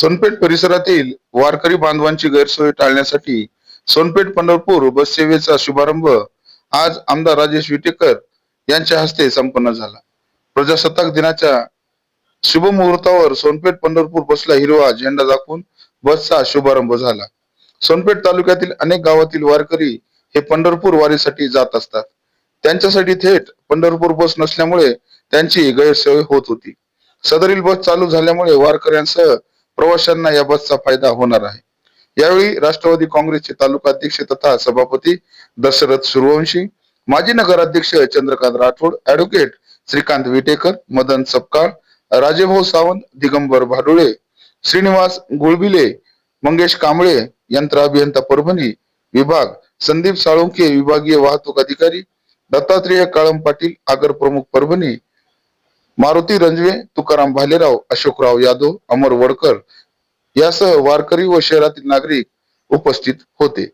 सोनपेठ परिसरातील वारकरी बांधवांची गैरसोय टाळण्यासाठी सोनपेठ पंढरपूर बस सेवेचा शुभारंभ आज आमदार राजेश विटेकर यांच्या हस्ते संपन्न झाला. प्रजासत्ताक दिनाच्या शुभ मुहूर्तावर सोनपेठ पंढरपूर बसला हिरवा झेंडा दाखवून बसचा शुभारंभ झाला. सोनपेठ तालुक्यातील अनेक गावातील वारकरी हे पंढरपूर वारीसाठी जात असतात. त्यांच्यासाठी थेट पंढरपूर बस नसल्यामुळे त्यांची गैरसोय होत होती. सदरील बस चालू झाल्यामुळे वारकऱ्यांसह प्रवाशांना या बसचा फायदा होणार आहे. यावेळी राष्ट्रवादी काँग्रेसचे तालुका अध्यक्ष तथा सभापती दशरथ सूर्यवंशी माजी नगराध्यक्ष चंद्रकांत राठोड ऍडव्होकेट श्रीकांत विटेकर मदन सपकाळ राजेभाऊ सावंत दिगंबर भाडुळे श्रीनिवास गुळबिले मंगेश कांबळे यंत्र अभियंता परभणी विभाग संदीप साळुंके विभागीय वाहतूक अधिकारी दत्तात्रेय काळम पाटील आगर प्रमुख परभणी मारुती रंजवे तुकाराम भालेराव अशोकराव यादव अमर वडकर यासह वारकरी व शहरातील नागरिक उपस्थित होते.